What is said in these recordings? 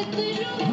Let the.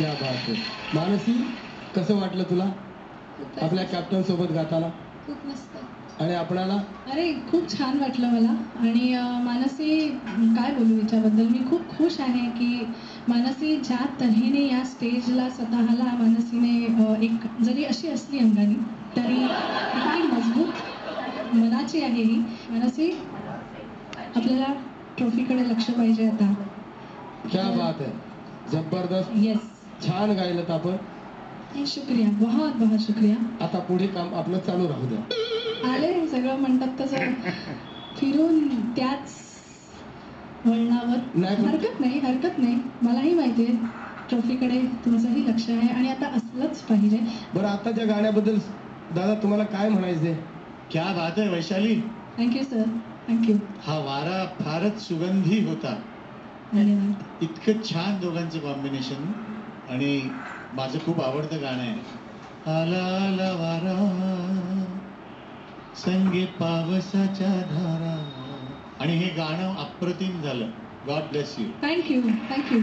क्या बात आहे मानसी कसं वाटलं तुला? आपल्या कॅप्टन सोबत गाताना? खूप मस्त. आणि आपणाला अरे खूप छान वाटलं मला. आणि मानसी काय बोलू याच्याबद्दल? मी खूप खुश आहे की मानसी ज्या तऱ्हेने या स्टेजला स्वतःला मानसीने एक जरी अशी असली अंगाने तरी इतकी मजबूत मनाची आहे ही. मानसी आपल्याला ट्रॉफीकडे लक्ष पाहिजे आता. क्या बात आहे. जबरदस्त. येस छान गायलं आपण शुक्रिया. बहुत बहुत शुक्रिया. आता पुढे काम आपलं चालू राहू द्या. आले सगळं म्हणतात तसं फिरून त्याच वळणावर. हरकत नाही हरकत नाही. मलाही माहिती आहे. ट्रॉफीकडे तुमचंही लक्ष आहे आणि आता असलंच पाहिजे. बरं आताच्या गाण्याबद्दल दादा तुम्हाला काय म्हणायचंय? क्या बात आहे वैशाली. थँक्यू सर थँक्यू हा वारा फारच सुगंधी होता. धन्यवाद. इतकं छान दोघांचं कॉम्बिनेशन आणि माझं खूप आवडतं गाणं आहे. आला आला वारा संगे पावसाच्या धारा. आणि हे गाणं अप्रतिम झालं. God bless you thank you thank you